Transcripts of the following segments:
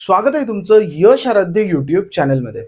स्वागत आहे तुमचं यश आराध्य युट्यूब चॅनलमध्ये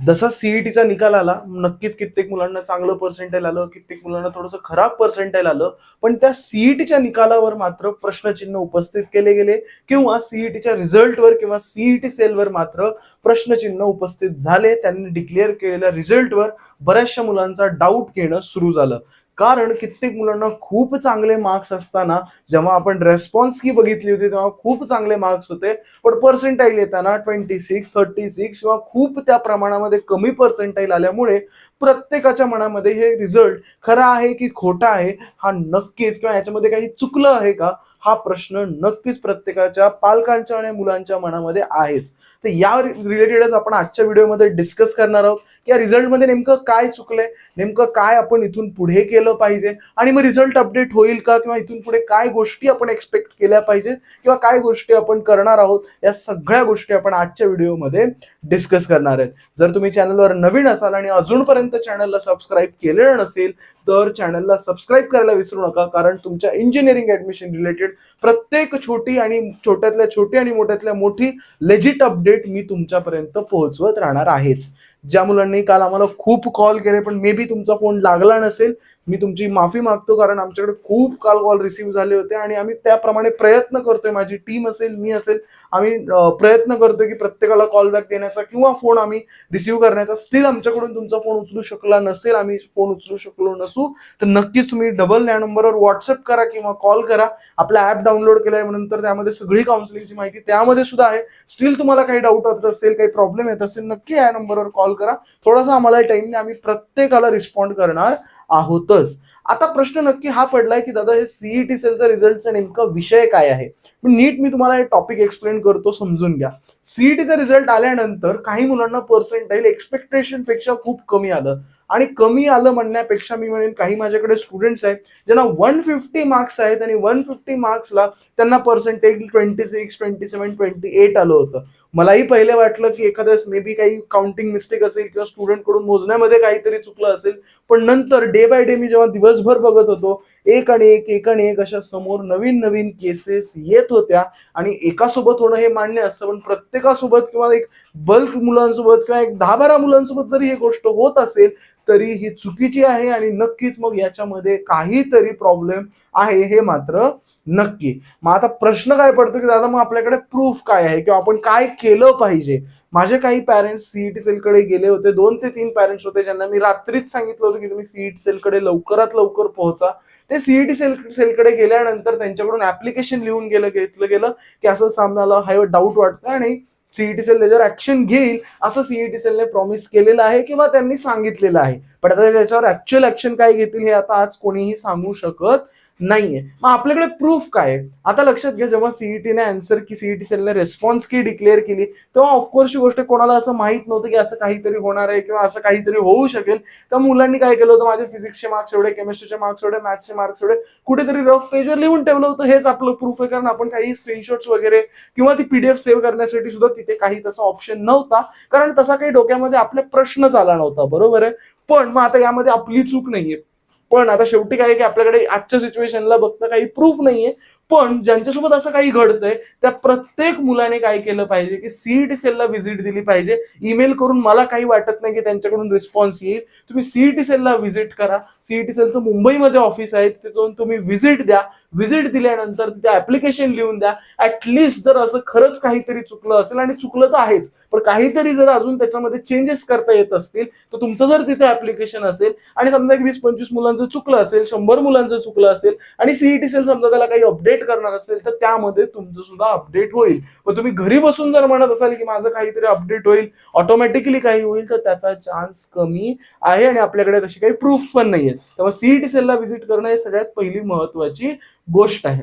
जसा सीईटीचा निकाल आला नक्कीच कित्येक मुलांना चांगलं पर्सेंटेज आलं कित्येक मुलांना थोडंसं खराब पर्सेंटेज आलं पण त्या सीईटीच्या निकालावर मात्र प्रश्नचिन्ह उपस्थित केले गेले किंवा सीईटीच्या रिझल्टवर किंवा सीईटी सेलवर मात्र प्रश्नचिन्ह उपस्थित झाले. त्यांनी डिक्लेअर केलेल्या रिझल्टवर बऱ्याचशा मुलांचा डाऊट घेणं सुरू झालं. कारण कित्येक मुलांना खूप चांगले मार्क्स असताना जेव्हा आपण रेस्पॉन्स की बघितली होती तेव्हा खूप चांगले मार्क्स होते. पण पर्सेंटाईल येताना ट्वेंटी सिक्स थर्टी सिक्स किंवा खूप त्या प्रमाणामध्ये कमी पर्सेंटाईल आल्यामुळे प्रत्येकाच्या मनामध्ये हे रिझल्ट खरा आहे की खोटा आहे हा नक्कीच किंवा याच्यामध्ये काही चुकलं आहे का हा प्रश्न नक्कीच प्रत्येकाच्या पालकांच्या आणि मुलांच्या मनामध्ये आहेच. तर या रिलेटेडच आपण आजच्या व्हिडिओमध्ये डिस्कस करणार आहोत की या रिझल्टमध्ये नेमकं काय चुकलंय नेमकं काय आपण इथून पुढे केलं पाहिजे आणि मग रिझल्ट अपडेट होईल का किंवा इथून पुढे काय गोष्टी आपण एक्सपेक्ट केल्या पाहिजेत किंवा काय गोष्टी आपण करणार आहोत या सगळ्या गोष्टी आपण आजच्या व्हिडिओमध्ये डिस्कस करणार आहेत. जर तुम्ही चॅनलवर नवीन असाल आणि अजूनपर्यंत चॅनलला सबस्क्राईब केलेलं नसेल तर चॅनलला सबस्क्राईब करायला विसरू नका कारण तुमच्या इंजिनिअरिंग ऍडमिशन रिलेटेड प्रत्येक छोटी आणि छोट्यातल्या छोटी आणि मोठ्यातल्या मोठी लेजिट अपडेट मी तुमच्यापर्यंत पोहोचवत राहणार आहेच. ज्या मुलांनी काल आम्हाला खूप कॉल केले पण मे बी तुमचा फोन लागला नसेल मी तुमची माफी मागतो कारण आमच्याकडे खूप काल कॉल रिसीव्ह झाले होते आणि आम्ही त्याप्रमाणे प्रयत्न करतोय माझी टीम असेल मी असेल आम्ही प्रयत्न करतोय की प्रत्येकाला कॉल बॅक देण्याचा किंवा फोन आम्ही रिसीव्ह करण्याचा. स्टील आमच्याकडून तुमचा फोन उचलू शकला नसेल आम्ही फोन उचलू शकलो नसू तर नक्कीच तुम्ही डबल या नंबरवर व्हॉट्सअप करा किंवा कॉल करा. आपला ऍप डाउनलोड केल्यानंतर त्यामध्ये सगळी काउन्सिलिंगची माहिती त्यामध्ये सुद्धा आहे. स्टील तुम्हाला काही डाऊट होत असेल काही प्रॉब्लेम येत असेल नक्की या नंबरवर कॉल करा. थोडासा आम्हाला टाईमने आम्ही प्रत्येकाला रिस्पॉन्ड करणार आहोतच. आता प्रश्न नक्की हा पडलाय की दादा हे सीईटी सेलचा रिझल्टचा नेमका विषय काय आहे? नीट मी तुम्हाला हे टॉपिक एक्सप्लेन करतो समजून घ्या. सीईटीचा रिझल्ट आल्यानंतर काही मुलांना पर्सेंटाईल एक्सपेक्टेशनपेक्षा खूप कमी आलं. आणि कमी आलं म्हणण्यापेक्षा मी म्हणेन काही माझ्याकडे स्टुडंट्स आहेत ज्यांना वन फिफ्टी मार्क्स आहेत आणि वन फिफ्टी मार्क्सला त्यांना percentage twenty six twenty seven twenty eight आलं होतं. मलाही पहिले वाटलं की एखाद्या मे बी काही काउंटिंग मिस्टेक असेल किंवा स्टुडंटकडून मोजण्यामध्ये काहीतरी चुकलं असेल पण नंतर डे बाय डे मी जेव्हा दिवसभर बघत होतो एक आणि एक एक आणि एक अशा समोर नवीन नवीन केसेस येत होत्या. आणि एकासोबत होणं हे मान्य असतं पण प्रत्येकासोबत किंवा एक बल्क मुलांसोबत किंवा एक दहा बारा मुलांसोबत जरी ही गोष्ट होत असेल तरी ही चुकीची आहे आणि नक्कीच मग याच्यामध्ये काहीतरी प्रॉब्लेम आहे हे मात्र नक्की. मग आता प्रश्न काय पडतो की दादा मग आपल्याकडे प्रूफ काय आहे? किंवा आपण काय केलं पाहिजे? माझे काही पॅरेंट्स सीईटी सेलकडे गेले होते. दोन ते तीन पॅरेंट्स होते ज्यांना मी रात्रीच सांगितलं होतं की तुम्ही सीईटी सेलकडे लवकरात लवकर पोहोचा. ते सीईटी सेल सेलकडे गेल्यानंतर त्यांच्याकडून ऍप्लिकेशन लिहून गेलं घेतलं गेलं की असं सामनाला हा डाऊट वाटतं आणि सीईटी सेल त्याच्यावर ऍक्शन घेईल असं सीईटी सेलने प्रॉमिस केलेलं आहे किंवा त्यांनी सांगितलेलं आहे. पण आता त्याच्यावर ऍक्च्युअल ऍक्शन काय घेतील हे आता आज कोणीही सांगू शकत नाहीये. मग आपल्याकडे प्रूफ काय आहे? आता लक्षात घ्या जेव्हा सीईटीने अन्सर की सीईटी सेलने रेस्पॉन्स की डिक्लेअर केली तेव्हा ऑफकोर्सची गोष्ट कोणाला असं माहीत नव्हतं की असं काहीतरी होणार आहे किंवा असं काहीतरी होऊ शकेल. तर मुलांनी काय केलं होतं? माझे फिजिक्सचे मार्क्स एवढे केमिस्ट्रीचे मार्क्स एवढे मॅथ्सचे मार्क्स एवढे कुठेतरी रफ पेजवर लिहून ठेवलं होतं. हेच आपलं प्रूफ आहे. कारण आपण काही स्क्रीनशॉट्स वगैरे किंवा ती पीडीएफ सेव्ह करण्यासाठी सुद्धा तिथे काही तसा ऑप्शन नव्हता. कारण तसा काही डोक्यामध्ये आपल्या प्रश्नच आला नव्हता. बरोबर आहे? पण मग आता यामध्ये आपली चूक नाहीये. पण आता शेवटी काय की आपल्याकडे आजच्या सिच्युएशनला बघता काही प्रूफ नाहीये. पण ज्यांच्यासोबत असं काही घडतंय त्या प्रत्येक मुलाने काय केलं पाहिजे की सीईटी सेलला व्हिजिट दिली पाहिजे. ईमेल करून मला काही वाटत नाही की त्यांच्याकडून रिस्पॉन्स येईल. तुम्ही सीईटी सेलला व्हिजिट करा. सीईटी सेलचं मुंबईमध्ये ऑफिस आहे. तिथे जाऊन तुम्ही व्हिजिट द्या. व्हिजिट दिल्यानंतर तिथे ऍप्लिकेशन लिहून द्या. ऍटलिस्ट जर असं खरंच काहीतरी चुकलं असेल आणि चुकलं तर आहेच पण काहीतरी जर अजून त्याच्यामध्ये चेंजेस करता येत असतील तर तुमचं जर तिथे ऍप्लिकेशन असेल आणि समजा एक वीस पंचवीस मुलांचं चुकलं असेल शंभर मुलांचं चुकलं असेल आणि सीईटी सेल समजा त्याला काही अपडेट करणार असेल तर त्यामध्ये तुमचं सुद्धा अपडेट होईल. मग तुम्ही घरी बसून जर म्हणत असाल की माझं काहीतरी अपडेट होईल ऑटोमॅटिकली काही होईल तर त्याचा चान्स कमी आहे आणि आपल्याकडे तशी काही प्रूफ पण नाहीये त्यामुळे सीईटी सेलला व्हिजिट करणं हे सगळ्यात पहिली महत्वाची गोष्ट आहे.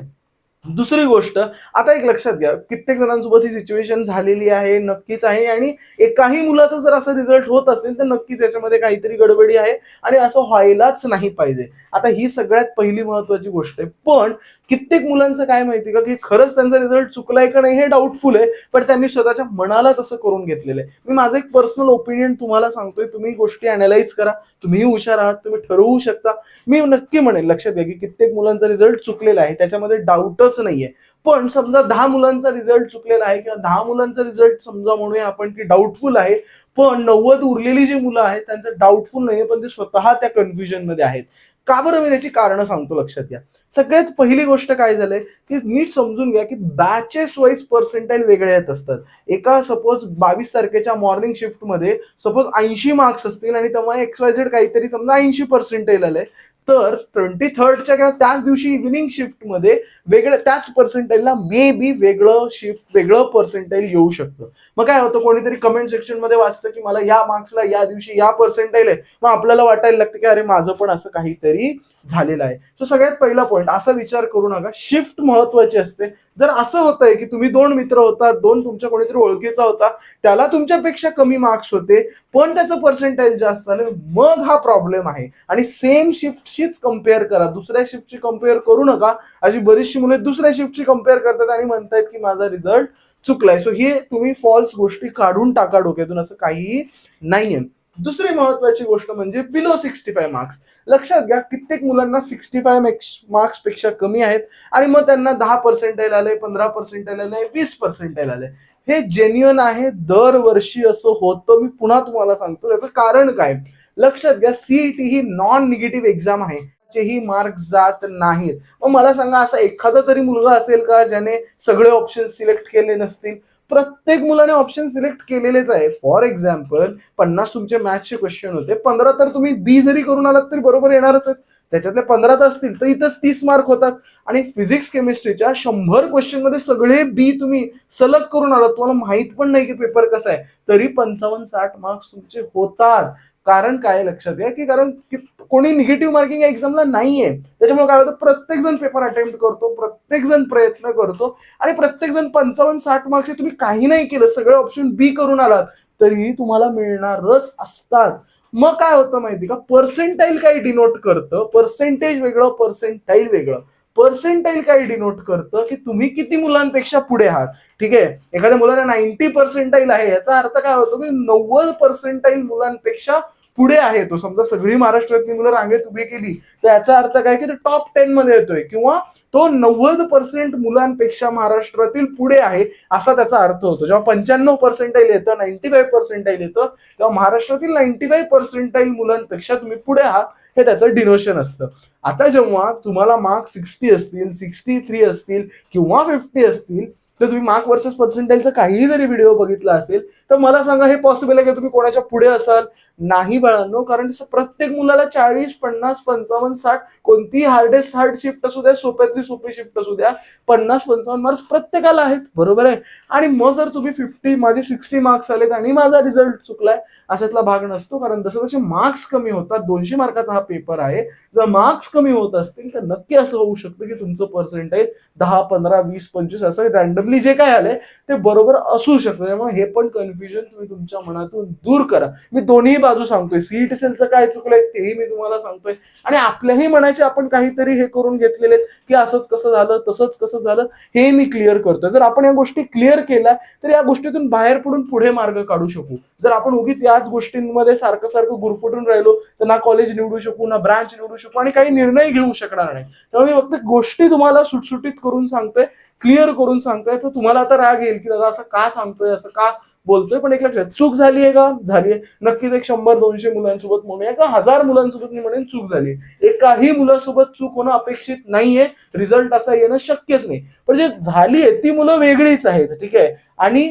दुसरी गोष्ट आता एक लक्षात घ्या कित्येक जणांसोबत ही सिच्युएशन झालेली आहे नक्कीच आहे आणि एकाही मुलाचा जर असं रिझल्ट होत असेल तर नक्कीच याच्यामध्ये काहीतरी गडबडी आहे आणि असं व्हायलाच नाही पाहिजे. आता ही सगळ्यात पहिली महत्वाची गोष्ट आहे. पण कित्येक मुलांचं काय माहिती का की खरंच त्यांचा रिझल्ट चुकलाय का नाही हे डाऊटफुल आहे पण त्यांनी स्वतःच्या मनाला तसं करून घेतलेलं आहे. मी माझं एक पर्सनल ओपिनियन तुम्हाला सांगतोय तुम्ही गोष्टी अनालाइज करा तुम्हीही हुशार आहात तुम्ही ठरवू शकता. मी नक्की म्हणेन लक्षात घ्या की कित्येक मुलांचा रिझल्ट चुकलेला आहे त्याच्यामध्ये डाऊटच नाहीये. पण समजा दहा मुलांचा रिझल्ट चुकलेला आहे किंवा दहा मुलांचा रिझल्ट समजा म्हणूया आपण की डाऊटफुल आहे पण नव्वद उरलेली जी मुलं आहेत त्यांचं डाऊटफुल नाही पण ते स्वतः त्या कन्फ्युजनमध्ये आहेत. का बरं मी त्याची कारणं सांगतो लक्षात घ्या. सगळ्यात पहिली गोष्ट काय झालंय की नीट समजून घ्या की बॅचेस वाईज पर्सेंटाईल वेगळे येत असतात. एका सपोज बावीस तारखेच्या मॉर्निंग शिफ्टमध्ये सपोज ऐंशी मार्क्स असतील आणि तेव्हा एक्स वाय झेड काहीतरी समजा ऐंशी पर्सेंटाईल आलंय. तर ट्वेंटी थर्डच्या किंवा त्याच दिवशी इव्हिनिंग शिफ्टमध्ये वेगळं त्याच पर्सेंटाईलला मे बी वेगळं शिफ्ट वेगळं पर्सेंटाईल येऊ शकतं. मग काय होतं कोणीतरी कमेंट सेक्शनमध्ये वाचतं की मला या मार्क्सला या दिवशी या पर्सेंटाईल आहे. मग आपल्याला वाटायला लागतं की अरे माझं पण असं काहीतरी झालेलं आहे. सो सगळ्यात पहिला पॉईंट असा विचार करू नका. शिफ्ट महत्वाची असते. जर असं होतंय की तुम्ही दोन मित्र होता दोन तुमच्या कोणीतरी ओळखीचा होता त्याला तुमच्यापेक्षा कमी मार्क्स होते पण त्याचं पर्सेंटेज जास्त झालं मग हा प्रॉब्लेम आहे. आणि सेम शिफ्टशीच कंपेअर करा. दुसऱ्या शिफ्टची कंपेअर करू नका. अशी बरीचशी मुले दुसऱ्या शिफ्टची कंपेअर करतात आणि म्हणतायत की माझा रिझल्ट चुकलाय. सो हे तुम्ही फॉल्स गोष्टी काढून टाका डोक्यातून. असं काहीही नाहीये. दुसरी महत्वाची गोष्ट म्हणजे बिलो सिक्स्टी फाय मार्क्स लक्षात घ्या कित्येक मुलांना सिक्स्टी फाय मार्क्सपेक्षा कमी आहेत. आणि मग त्यांना दहा पर्सेंटाईल आलंय पंधरा पर्सेंटाईल आलंय वीस पर्सेंटाईल आलंय. हे जेन्युअन आहे दरवर्षी असं होतं मी पुन्हा तुम्हाला सांगतो त्याचं कारण काय? लक्षात घ्या सीईटी ही नॉन निगेटिव्ह एक्झाम आहे ही मार्क जात नाहीत. मग मला सांगा असा एखादा तरी मुलगा असेल का ज्याने सगळे ऑप्शन सिलेक्ट केले नसतील? प्रत्येक मुलाने ऑप्शन सिलेक्ट केलेलेच आहे. फॉर एक्झाम्पल पन्नास तुमचे मॅथ्सचे क्वेश्चन होते पंधरा तर तुम्ही बी जरी करून आलात तरी बरोबर येणारच आहेत. त्याच्यातले पंधरा तर असतील तर इथंच तीस मार्क होतात. आणि फिजिक्स केमिस्ट्रीच्या शंभर क्वेश्चनमध्ये सगळे बी तुम्ही सलग करून आलात. तुम्हाला माहीत पण नाही की पेपर कसा आहे. तरी पंचावन्न साठ मार्क्स तुमचे होतात. कारण काय लक्षात घ्या की कारण कोणी निगेटिव्ह मार्किंग एक्झामला नाहीये. त्याच्यामुळे काय होतं? प्रत्येक जण पेपर अटेम्प्ट करतो प्रत्येक जण प्रयत्न करतो आणि प्रत्येक जण पंचावन्न साठ मार्क्स तुम्ही काही नाही केलं. सगळे ऑप्शन बी करून आलात. तरी तुम्हाला मिळणारच असतात. मग काय होतं माहिती का? पर्सेंटाईल काय डिनोट करतं पर्सेंटेज वेगळं पर्सेंटाईल वेगळं. पर्सेंटाईल काय डिनोट करतं की तुम्ही किती मुलांपेक्षा पुढे आहात. ठीक आहे? एखाद्या मुलाला नाईन्टी पर्सेंटाईल आहे. याचा अर्थ काय होतो की नव्वद पर्सेंटाईल मुलांपेक्षा पुढे आहे तो. समजा सगळी महाराष्ट्रातली मुलं रांगेत उभी केली तर याचा अर्थ काय की तो टॉप टेन मध्ये येतोय किंवा तो नव्वद पर्सेंट मुलांपेक्षा महाराष्ट्रातील पुढे आहे असा त्याचा अर्थ होतो. जेव्हा पंच्याण्णव पर्सेंटाईल येतं नाईन्टी फाईव्ह पर्सेंटाईल येतं तेव्हा महाराष्ट्रातील नाईन्टी फाईव्ह पर्सेंटाईल मुलांपेक्षा तुम्ही पुढे आहात हे त्याचं डिनोशन असतं. आता जेव्हा तुम्हाला मार्क सिक्स्टी असतील सिक्स्टी थ्री असतील किंवा फिफ्टी असतील तर तुम्ही मार्क वर्सेस पर्सेंटाईलचा काहीही जरी व्हिडिओ बघितला असेल तर मला सांगा हे पॉसिबल आहे की तुम्ही कोणाच्या पुढे असाल? नाही बाळांनो कारण प्रत्येक मुलाला चाळीस पन्नास पंचावन्न साठ कोणतीही हार्डेस्ट हार्ड शिफ्ट असू द्या सोप्यातली सोपी शिफ्ट असू द्या पन्नास पंचावन्न मार्क्स प्रत्येकाला आहेत बरोबर आहे? आणि मग जर तुम्ही फिफ्टी माझे सिक्स्टी मार्क्स आलेत आणि माझा रिझल्ट चुकलाय अशातला भाग नसतो कारण जसं जसे मार्क्स कमी होतात दोनशे मार्काचा हा पेपर आहे. जर मार्क्स कमी होत असतील तर नक्की असं होऊ शकतं की तुमचं पर्सेंटेज दहा पंधरा वीस पंचवीस असं रॅन्डमली जे काय आलंय ते बरोबर असू शकतं. त्यामुळे हे पण कन्फ्युजन तुम्ही तुमच्या मनातून दूर करा. मी दोन्ही बाजू सांगतोय. सीईटी सेलचं काय चुकलंय तेही मी तुम्हाला सांगतोय. आणि आपल्याही म्हणायचे आपण काहीतरी हे करून घेतलेले की असंच कसं झालं तसंच कसं झालं हे मी क्लिअर करतोय. जर आपण या गोष्टी क्लिअर केल्या तर या गोष्टीतून बाहेर पडून पुढे मार्ग काढू शकू. जर आपण उगीच याच गोष्टींमध्ये सारखं सारखं गुरफटून राहिलो तर ना कॉलेज निवडू शकू ना ब्रांच निवडू शकू आणि काही निर्णय घेऊ शकणार नाही. त्यामुळे फक्त गोष्टी तुम्हाला सुटसुटीत करून सांगतोय. क्लिअर करून सांगतोय तर तुम्हाला आता राग येईल की दादा असं का सांगतोय असं का बोलतोय? पण एक लक्षात चूक झाली आहे का? झाली आहे. नक्कीच एक शंभर दोनशे मुलांसोबत म्हणूया का हजार मुलांसोबत मी म्हणेन चूक झाली एकाही मुलासोबत चूक होणं अपेक्षित नाहीये. रिझल्ट असा येणं शक्यच नाही. पण जे झाली आहे ती मुलं वेगळीच आहेत ठीक आहे? आणि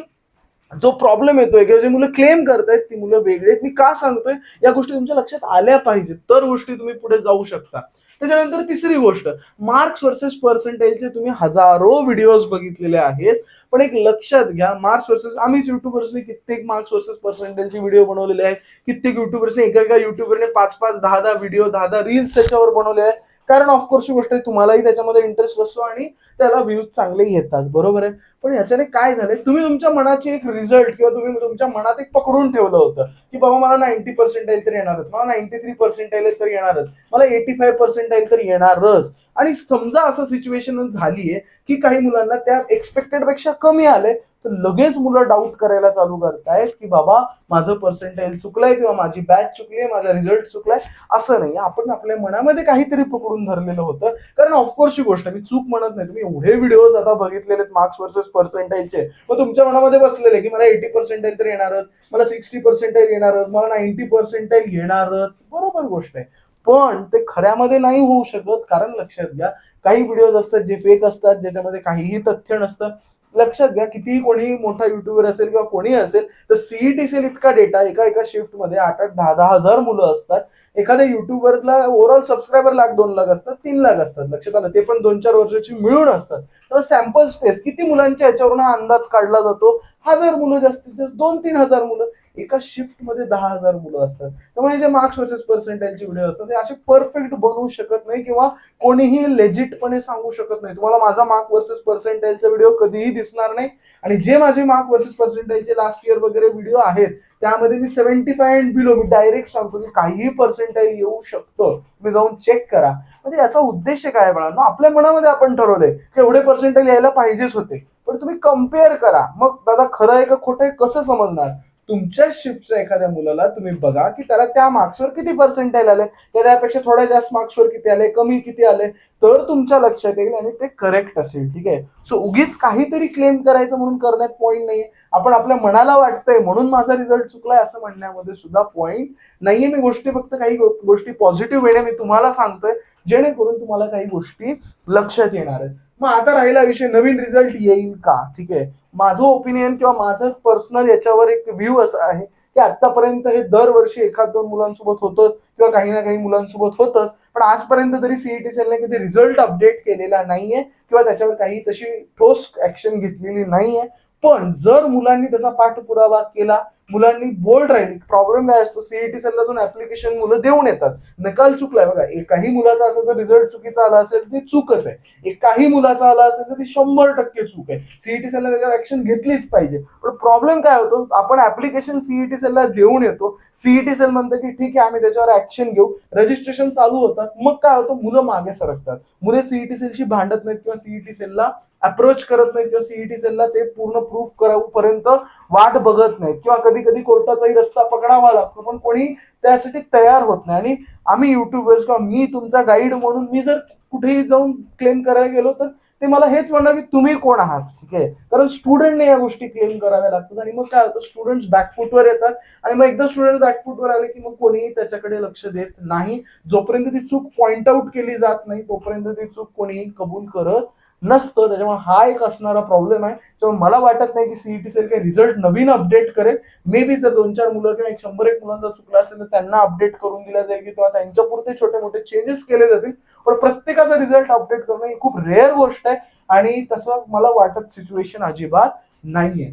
जो प्रॉब्लेम येतोय किंवा जे मुलं क्लेम करतायत ती मुलं वेगळी आहेत. मी का सांगतोय? या गोष्टी तुमच्या लक्षात आल्या पाहिजेत. तर गोष्टी तुम्ही पुढे जाऊ शकता. त्याच्यानंतर तिसरी गोष्ट मार्क्स वर्सेस पर्सेंटेजचे तुम्ही हजारो व्हिडिओज बघितलेले आहेत. पण एक लक्षात घ्या मार्क्स वर्सेस आम्हीच युट्यूबर्सने कित्येक मार्क्स वर्सेस पर्सेंटेजचे व्हिडिओ बनवलेले आहेत. कित्येक युट्यूबर्सने एका एका युट्यूबरने पाच पाच दहा दहा व्हिडिओ दहा दहा रील्स त्याच्यावर बनवले आहेत. कारण ऑफकोर्स ही गोष्ट आहे तुम्हालाही त्याच्यामध्ये इंटरेस्ट असतो आणि त्याला व्ह्यूज चांगले येतात बरोबर आहे? पण याच्याने काय झालंय? तुम्ही तुमच्या मनाची एक रिझल्ट किंवा तुम्ही तुमच्या मनात एक पकडून ठेवलं होतं की बाबा मला नाईन्टी पर्सेंटाईल तर येणारच मला नाईन्टी थ्री पर्सेंटाईल तर येणारच मला एटी फाईव्ह पर्सेंटाईल तर येणारच. आणि समजा असं सिच्युएशन झालीये की काही मुलांना त्या एक्सपेक्टेडपेक्षा कमी आले तर लगेच मुलं डाऊट करायला चालू करतायत की बाबा माझं पर्सेंटेज चुकलंय किंवा माझी बॅच चुकली आहे माझा रिझल्ट चुकलाय असं नाही. आपण आपल्या मनामध्ये काहीतरी पकडून धरलेलं होतं. कारण ऑफकोर्सची गोष्ट मी चूक म्हणत नाही. तुम्ही एवढे व्हिडिओज आता बघितलेले मार्क्स वर्सेस पर्सेंटाईलचे मग तुमच्या मनामध्ये बसलेले की मला एटी पर्सेंटाईल तर येणारच मला सिक्स्टी पर्सेंटाईल येणारच मला नाईन्टी पर्सेंटाईल येणारच. बरोबर गोष्ट आहे. पण ते खऱ्यामध्ये नाही होऊ शकत. कारण लक्षात घ्या काही व्हिडिओज असतात जे फेक असतात ज्याच्यामध्ये काहीही तथ्य नसतं. लक्षात घ्या कितीही कोणी मोठा युट्यूबर असेल किंवा कोणी असेल तर सीईटी सेल इतका डेटा एका एका शिफ्टमध्ये आठ आठ दहा दहा हजार मुलं असतात. एखाद्या युट्यूबरला ओव्हरऑल सबस्क्रायबर लाख दोन लाख असतात तीन लाख असतात. लक्षात आलं ते पण दोन चार वर्षाची मिळून असतात. तर सॅम्पल स्पेस किती मुलांच्या याच्यावरून हा अंदाज काढला जातो? हजार मुलं जास्तीत जास्त दोन तीन हजार मुलं. एका शिफ्टमध्ये दहा हजार मुलं असतात. त्यामुळे जे मार्क्स वर्सेस पर्सेंटेजचे व्हिडिओ असतात ते असे परफेक्ट बनवू शकत नाही किंवा कोणीही लेजिटपणे सांगू शकत नाही. तुम्हाला माझा मार्क वर्सेस पर्सेंटेजचा व्हिडिओ कधीही दिसणार नाही. आणि जे माझे मार्क वर्सेस पर्सेंटेजचे लास्ट इयर वगैरे व्हिडिओ आहेत त्यामध्ये मी सेव्हन्टी फाय अँड बिलो मी डायरेक्ट सांगतो की काहीही पर्सेंटेज येऊ शकतं. तुम्ही जाऊन चेक करा. म्हणजे याचा उद्देश काय आहे बाळांनो? आपल्या मनामध्ये आपण ठरवलंय की एवढे पर्सेंटेज यायला पाहिजेच होते. पण तुम्ही कंपेअर करा. मग दादा खरं आहे का खोटं आहे? कसं समजणार? तुमच्या शिफ्टच्या एखाद्या मुलाला तुम्ही बघा की त्याला त्या मार्क्सवर किती पर्सेंटेज आले? त्या त्यापेक्षा थोड्या जास्त मार्क्सवर किती आले? कमी किती आले? तर तुमच्या लक्षात येईल आणि ते करेक्ट असेल ठीक आहे? सो उगीच काहीतरी क्लेम करायचं म्हणून करण्यात पॉईंट नाहीये. आपण आपल्या मनाला वाटतंय म्हणून माझा रिझल्ट चुकलाय असं म्हणण्यामध्ये सुद्धा पॉईंट नाहीये. मी गोष्टी फक्त काही गोष्टी पॉझिटिव्ह वेने मी तुम्हाला सांगतोय जेणेकरून तुम्हाला काही गोष्टी लक्षात येणार आहेत. मग आता राहिला विषय नवीन रिझल्ट येईल का? ठीक आहे. माझं ओपिनियन किंवा माझं पर्सनल याच्यावर एक व्ह्यू असा आहे की आतापर्यंत हे दरवर्षी एखाद दोन मुलांसोबत होतंच किंवा काही ना काही मुलांसोबत होतच पण आजपर्यंत तरी सीईटी सेलने कधी रिझल्ट अपडेट केलेला नाहीये किंवा त्याच्यावर काही तशी ठोस ऍक्शन घेतलेली नाहीये. पण जर मुलांनी त्याचा पाठपुरावा केला मुलांनी बोल्ड राहिली. प्रॉब्लेम काय असतो. सीईटी सेलला जाऊन ऍप्लिकेशन मुलं देऊन येतात. निकाल चुकलाय. बघा एकाही मुलाचा असं जर रिझल्ट चुकीचा आला असेल ती चूकच आहे. एकाही मुलाचा आला असेल तर ती शंभर टक्के चूक आहे. सीईटी सेलला त्याच्यावर ऍक्शन घेतलीच पाहिजे. पण प्रॉब्लेम काय होतो? आपण ऍप्लिकेशन सीईटी सेलला देऊन येतो. सीईटी सेल म्हणतं की ठीक आहे आम्ही त्याच्यावर ऍक्शन घेऊ. रजिस्ट्रेशन चालू होतात. मग काय होतं? मुलं मागे सरकतात. मुले सीईटी सेलशी भांडत नाहीत किंवा सीईटी सेलला अप्रोच करत नाहीत किंवा सीईटी सेलला ते पूर्ण प्रूफ करावपर्यंत वाट बघत नाहीत किंवा कधी कधी कोर्टाचाही रस्ता पकडावा लागतो पण कोणी त्यासाठी तयार होत नाही. आणि आम्ही युट्यूबर्स किंवा मी तुमचा गाईड म्हणून मी जर कुठेही जाऊन क्लेम करायला गेलो तर ते मला हेच म्हणणार की तुम्ही कोण आहात ठीक आहे? कारण स्टुडंटने या गोष्टी क्लेम कराव्या लागतात आणि मग काय होतं? स्टुडंट बॅकफूटवर येतात आणि मग एकदा स्टुडंट बॅकफूटवर आले की मग कोणीही त्याच्याकडे लक्ष देत नाही. जोपर्यंत ती चूक पॉइंट आउट केली जात नाही तोपर्यंत ती चूक कोणीही कबूल करत नसतं. त्याच्यामुळे हा एक असणारा प्रॉब्लेम आहे. त्यामुळे मला वाटत नाही की सीईटी सेल काही रिझल्ट नवीन अपडेट करेल. मे बी जर दोन चार मुलं किंवा एक शंभर एक मुलांचा चुकला असेल तर त्यांना अपडेट करून दिला जाईल किंवा त्यांच्या पुरते छोटे मोठे चेंजेस केले जातील. पण प्रत्येकाचा रिझल्ट अपडेट करणं ही खूप रेअर गोष्ट आहे. आणि तसं मला वाटत सिच्युएशन अजिबात नाहीये.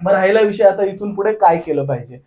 मग राहिला विषय आता इथून पुढे काय केलं पाहिजे?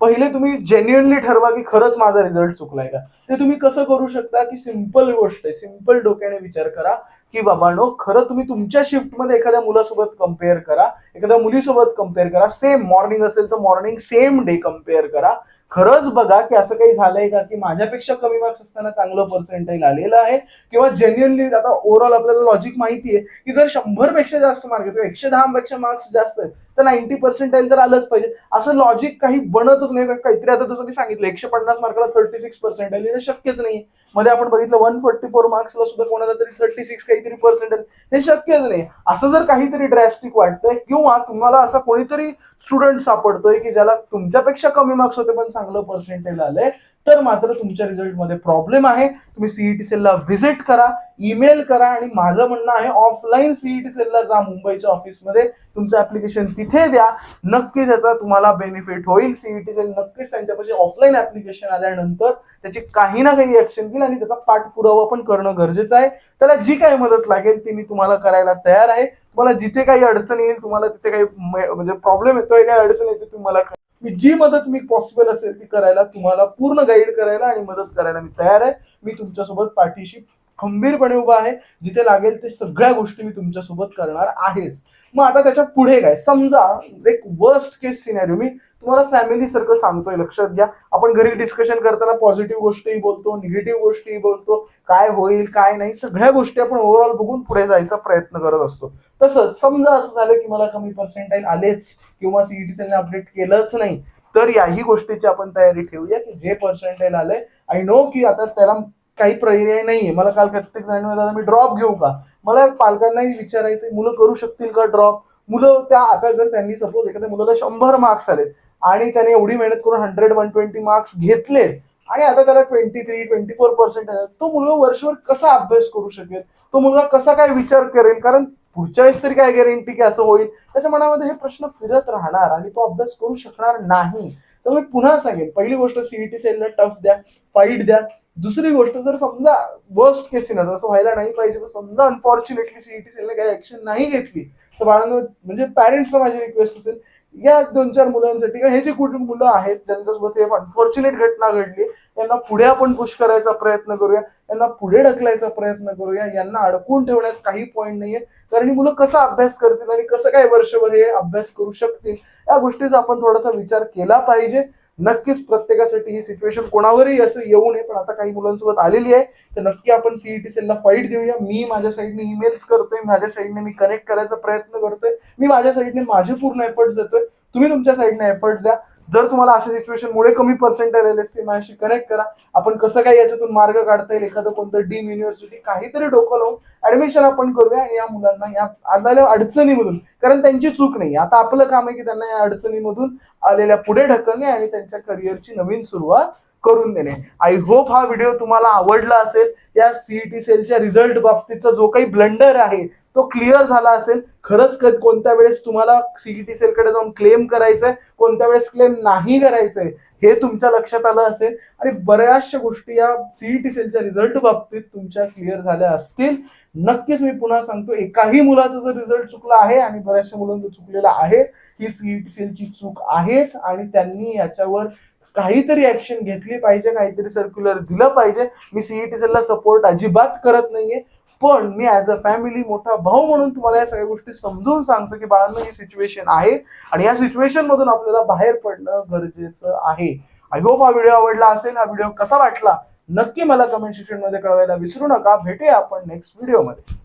पहिले तुम्ही जेन्युअनली ठरवा की खरंच माझा रिझल्ट चुकलाय का? ते तुम्ही कसं करू शकता की सिंपल गोष्ट आहे सिंपल डोक्याने विचार करा की बाबांनो खरं तुम्ही तुमच्या शिफ्टमध्ये एखाद्या मुलासोबत कंपेअर करा एखाद्या मुलीसोबत कंपेअर करा. सेम मॉर्निंग असेल तर मॉर्निंग सेम डे कंपेअर करा. खरंच बघा की असं काही झालंय का की माझ्यापेक्षा कमी मार्क्स असताना चांगलं पर्सेंटेज आलेलं आहे किंवा जेन्युअनली आता ओव्हरऑल आपल्याला लॉजिक माहिती आहे की जर शंभरपेक्षा जास्त मार्क आहे किंवा एकशे दहा पेक्षा मार्क्स जास्त आहेत तर नाईन्टी पर्सेंटाईल तर आलंच पाहिजे. असं लॉजिक काही बनतच नाही. काहीतरी आता जसं मी सांगितलं एकशे पन्नास मार्काला थर्टी सिक्स पर्सेंटाईल येणं शक्यच नाही मध्ये आपण बघितलं वन फोर्टी फोर मार्क्सला सुद्धा कोणाला तरी थर्टी सिक्स काहीतरी पर्सेंटाईल हे शक्यच नाही. असं जर काहीतरी ड्रॅस्टिक वाटतंय किंवा तुम्हाला असा कोणीतरी स्टुडंट सापडतोय की ज्याला तुमच्यापेक्षा कमी मार्क्स होते पण चांगलं पर्सेंटेज आलंय तर मात्र तुमच्या रिझल्टमध्ये प्रॉब्लेम आहे. तुम्ही सीईटी सेलला व्हिजिट करा ईमेल करा आणि माझं म्हणणं आहे ऑफलाईन सीईटी सेलला जा मुंबईच्या ऑफिसमध्ये तुमचं ऍप्लिकेशन तिथे द्या. नक्की त्याचा तुम्हाला बेनिफिट होईल. सीईटी सेल नक्कीच त्यांच्यापाशी ऑफलाईन ऍप्लिकेशन आल्यानंतर त्याची काही ना काही ऍक्शन घेईल आणि त्याचा पाठपुरावा पण करणं गरजेचं आहे. त्याला जी काही मदत लागेल ती मी तुम्हाला करायला तयार आहे. तुम्हाला जिथे काही अडचण येईल तुम्हाला तिथे काही म्हणजे प्रॉब्लेम येतोय काही अडचण येते तुम्हाला मी जी मदत मी पॉसिबल असेल ती करायला तुम्हाला पूर्ण गाईड करायला आणि मदत करायला मी तयार आहे. मी तुमच्यासोबत पाठीशी खंबीरपणे उभा आहे. जिथे लागेल ते सगळ्या गोष्टी मी तुमच्यासोबत करणार आहेच. मग आता त्याच्या पुढे काय? समजा एक वर्स्ट केस सिनेरिओ मी तुम्हाला फॅमिली सारखं सांगतोय लक्षात घ्या. आपण घरी डिस्कशन करताना पॉझिटिव्ह गोष्टीही बोलतो निगेटिव्ह गोष्टीही बोलतो. काय होईल काय नाही सगळ्या गोष्टी आपण ओव्हरऑल बघून पुढे जायचा प्रयत्न करत असतो. तसंच समजा असं झालं की मला कमी पर्सेंटाईल आलेच किंवा सीईटी सेलने अपडेट केलंच नाही तर याही गोष्टीची आपण तयारी ठेवूया की जे पर्सेंटाईल आलंय आय नो की आता त्याला काही पर्याय नाहीये. मला काल प्रत्येक जण दादा मी ड्रॉप घेऊ का? मला पालकांनाही विचारायचं मुलं करू शकतील का ड्रॉप मुलं त्या आता जर त्यांनी सपोज एखाद्या मुलाला शंभर मार्क्स आलेत आणि त्याने एवढी मेहनत करून हंड्रेड वन ट्वेंटी मार्क्स घेतले आणि आता त्याला twenty three twenty four percent तो मुलगा वर्षभर कसा अभ्यास करू शकेल? तो मुलगा कसा काय विचार करेल? कारण पुढच्या वेळेस तरी काय गॅरंटी की असं होईल? त्याच्या मनामध्ये हे प्रश्न फिरत राहणार आणि तो अभ्यास करू शकणार नाही. तर मी पुन्हा सांगेन पहिली गोष्ट सीईटी सेलला टफ द्या फाईट द्या. दुसरी गोष्ट जर समजा वर्स्ट केस सिनर असं व्हायला नाही पाहिजे पण समजा अनफॉर्च्युनेटली सीईटी सेलने काही ऍक्शन नाही घेतली तर बाळांनो म्हणजे पॅरेंट्सला माझी रिक्वेस्ट असेल या दोन चार मुलांसाठी किंवा हे जे कुठे मुलं आहेत ज्यांच्यासोबत हे अनफॉर्च्युनेट घटना घडली यांना पुढे आपण पुश करायचा प्रयत्न करूया यांना पुढे ढकलायचा प्रयत्न करूया यांना अडकून ठेवण्यात काही पॉईंट नाहीये कारण ही मुलं कसा अभ्यास करतील आणि कसं काय वर्षभर हे अभ्यास करू शकतील या गोष्टीचा आपण थोडासा विचार केला पाहिजे. नक्कीच प्रत्येकासाठी ही सिच्युएशन कोणावरही असं येऊ नये पण आता काही मुलांसोबत आलेली आहे. तर नक्की आपण सीईटी सेलला फाईट देऊया. मी माझ्या साईडने ईमेल्स करतोय माझ्या साईडने मी कनेक्ट करायचा प्रयत्न करतोय. मी माझ्या साईडने माझे पूर्ण एफर्ट्स देतोय. तुम्ही तुमच्या साईडने एफर्ट्स द्या. जर तुम्हाला अशा सिच्युएशन मुळे कमी पर्सेंटेज आले असते माझ्याशी कनेक्ट करा. आपण कसं काय याच्यातून मार्ग काढता येईल? एखादं कोणतं डीम युनिव्हर्सिटी काहीतरी डोकं लावून ऍडमिशन आपण करूया आणि या मुलांना या आलेल्या अडचणीमधून कारण त्यांची चूक नाही. आता आपलं काम आहे की त्यांना या अडचणीमधून आलेल्या पुढे ढकलणे आणि त्यांच्या करिअरची नवीन सुरुवात करून देणे. आय होप हा व्हिडिओ तुम्हाला आवडला असेल. या सीईटी सेलच्या रिझल्ट बाबतीतचा जो काही ब्लंडर आहे तो क्लिअर झाला असेल. खरंच कोणत्या वेळेस तुम्हाला सीईटी सेलकडे जाऊन क्लेम करायचंय कोणत्या वेळेस क्लेम नाही करायचंय हे तुमच्या लक्षात आलं असेल. आणि बऱ्याचशा गोष्टी या सीईटी सेलच्या रिझल्ट बाबतीत तुमच्या क्लिअर झाल्या असतील. नक्कीच मी पुन्हा सांगतो एकाही मुलाचा जर रिझल्ट चुकला आहे आणि बऱ्याचशा मुलांचा चुकलेला आहे ही सीईटी सेलची चूक आहेच आणि त्यांनी याच्यावर काहीतरी ऍक्शन घेतली पाहिजे काहीतरी सर्क्युलर दिलं पाहिजे. मी सीईटीसीला सपोर्ट अजिबात करत नाहीये. पण मी ॲज अ फॅमिली मोठा भाऊ म्हणून तुम्हाला या सगळ्या गोष्टी समजून सांगतो की बाळांना ही सिच्युएशन आहे. आणि या सिच्युएशन मधून आपल्याला बाहेर पडणं गरजेचं आहे. आय होप हा व्हिडिओ आवडला असेल. हा व्हिडिओ कसा वाटला नक्की मला कमेंट सेक्शनमध्ये कळवायला विसरू नका. भेटूया आपण नेक्स्ट व्हिडिओमध्ये